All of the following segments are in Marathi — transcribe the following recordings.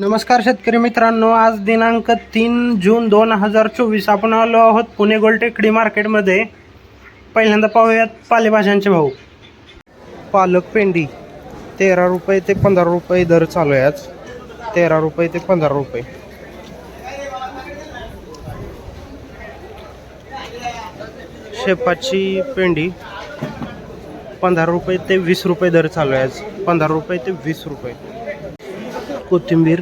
नमस्कार शेतकरी मित्रांनो आज दिनांक तीन जून दोन हजार चोवीस. आपण आलो आहोत पुणे गोलटेकडी मार्केटमध्ये. पहिल्यांदा पाहूयात पालेभाज्यांचे भाऊ पालक पेंडी तेरा रुपये ते पंधरा रुपये दर चालू आहे आज. तेरा रुपये ते पंधरा रुपये. शेपाची पेंडी पंधरा रुपये ते वीस रुपये दर चालू आहे आज. पंधरा रुपये ते वीस रुपये. कोथिंबीर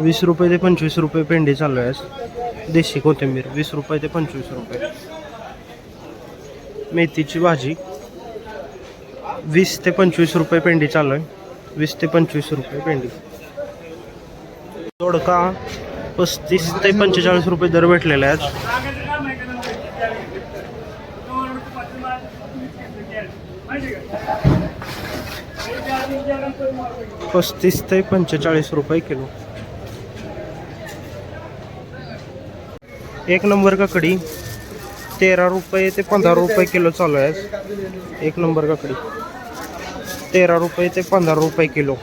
वीस रुपये ते पंचवीस रुपये पेंडी चालू आहे देशी कोथिंबीर वीस रुपये ते पंचवीस रुपये. मेथीची भाजी वीस ते पंचवीस रुपये पेंडी चालू आहे. वीस ते पंचवीस रुपये पेंडी. दोडका पस्तीस ते पंचेचाळीस रुपये दर भेटलेला आहे पस्तीस ते पंचेचाळीस रुपये किलो. एक नंबर काकडी तेरा रुपये ते पंधरा रुपये किलो चालू आहे एक नंबर काकडी तेरा रुपये ते पंधरा रुपये किलो.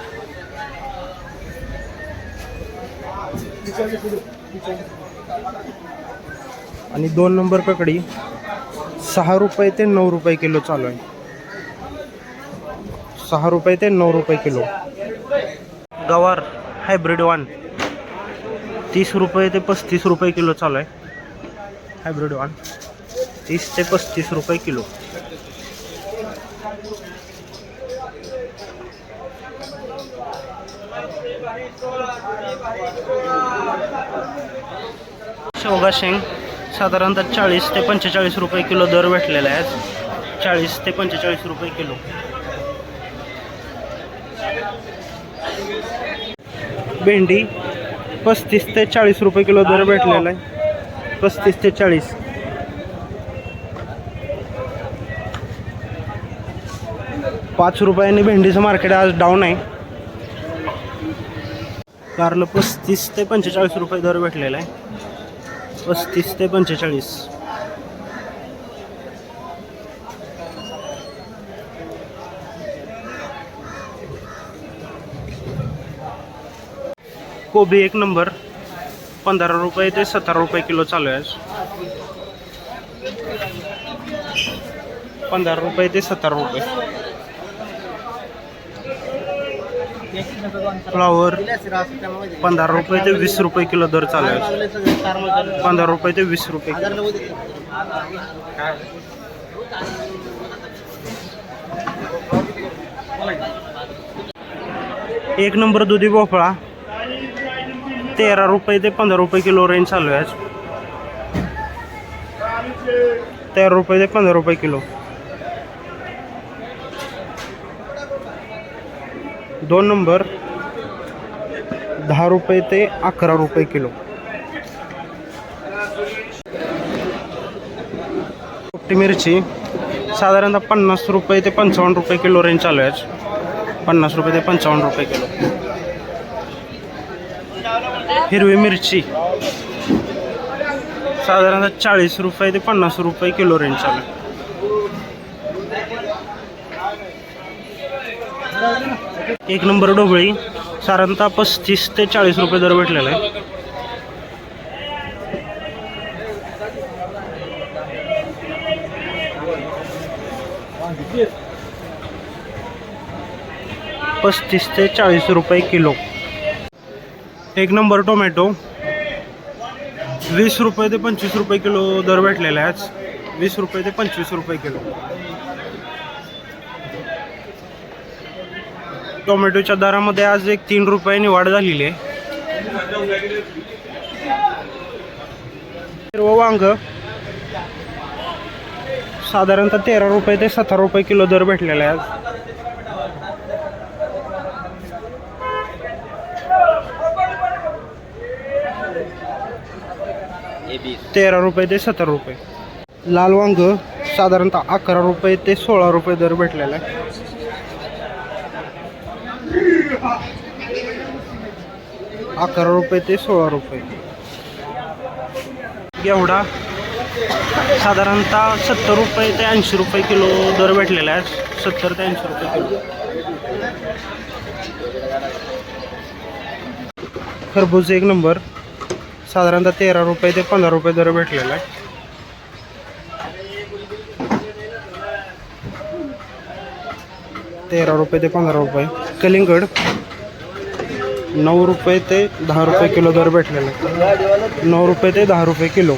आणि दोन नंबर काकडी सहा रुपये ते नऊ रुपये किलो चालू आहे. सहा रुपये ते नऊ रुपये किलो. गवार हायब्रिड वन तीस रुपये ते पस्तीस रुपये किलो चालू आहे. हायब्रिड वन तीस ते पस्तीस रुपये किलो. शेवगा शेंग. साधारणतः चाळीस ते पंचेचाळीस रुपये किलो दर भेटलेला आहे. चाळीस ते पंचेचाळीस रुपये किलो. भेंडी पस्तीस ते चाळीस रुपये किलो दर भेटलेला आहे. पस्तीस ते चाळीस. पाच रुपयांनी भेंडीचं मार्केट आज डाऊन आहे. कारलं पस्तीस ते पंचेचाळीस रुपये दर भेटलेला आहे. पस्तीस ते पंचेचाळीस. कोबी एक नंबर. पंधरा रुपये ते सतरा रुपये किलो चालू आहे पंधरा रुपये ते सतरा रुपये. फ्लावर पंधरा रुपये ते वीस रुपये किलो दर चालू आहे. पंधरा रुपये ते वीस रुपये एक नंबर दुधी भोपळा. तेरा रुपये ते पंधरा रुपये किलो रेंज चालू आहे तेरा रुपये ते पंधरा रुपये किलो. दोन नंबर दहा रुपये ते अकरा रुपये किलो. पोपटी मिरची साधारणतः पन्नास रुपये ते पंचावन्न रुपये किलो रेंज चालू आहे पन्नास रुपये ते पंचावन्न रुपये किलो. हिरवी मिरची साधारणतः चाळीस रुपये ते पन्नास रुपये किलो रेंज चालू आहे. एक नंबर ढोबळी साधारणतः पस्तीस ते चाळीस रुपये दर भेटलेला आहे. पस्तीस ते चाळीस रुपये किलो. एक नंबर टोमॅटो वीस रुपये ते पंचवीस रुपये किलो दर भेटलेला आहे आज. वीस रुपये ते पंचवीस रुपये किलो. टोमॅटोच्या दरामध्ये आज एक तीन रुपयांनी वाढ झालेली आहे. हिरवं वांग साधारणतः तेरा रुपये ते सतरा रुपये किलो दर भेटलेला आहे आज. तेरा रुपये ते सतरा रुपये. लाल वांग साधारणतः अकरा रुपये ते सोळा रुपये दर भेटलेला आहे. अकरा रुपये ते सोळा रुपये. एवढा साधारणतः सत्तर रुपये ते ऐंशी रुपये किलो दर भेटलेला आहे. सत्तर ते ऐंशी रुपये किलो. खरबूज एक नंबर. साधारणतः तेरा रुपये ते पंधरा रुपये दर भेटलेला आहे. तेरा रुपये ते पंधरा रुपये. कलिंगड. नऊ रुपये ते दहा रुपये किलो दर भेटलेला. आहे नऊ रुपये ते दहा रुपये किलो.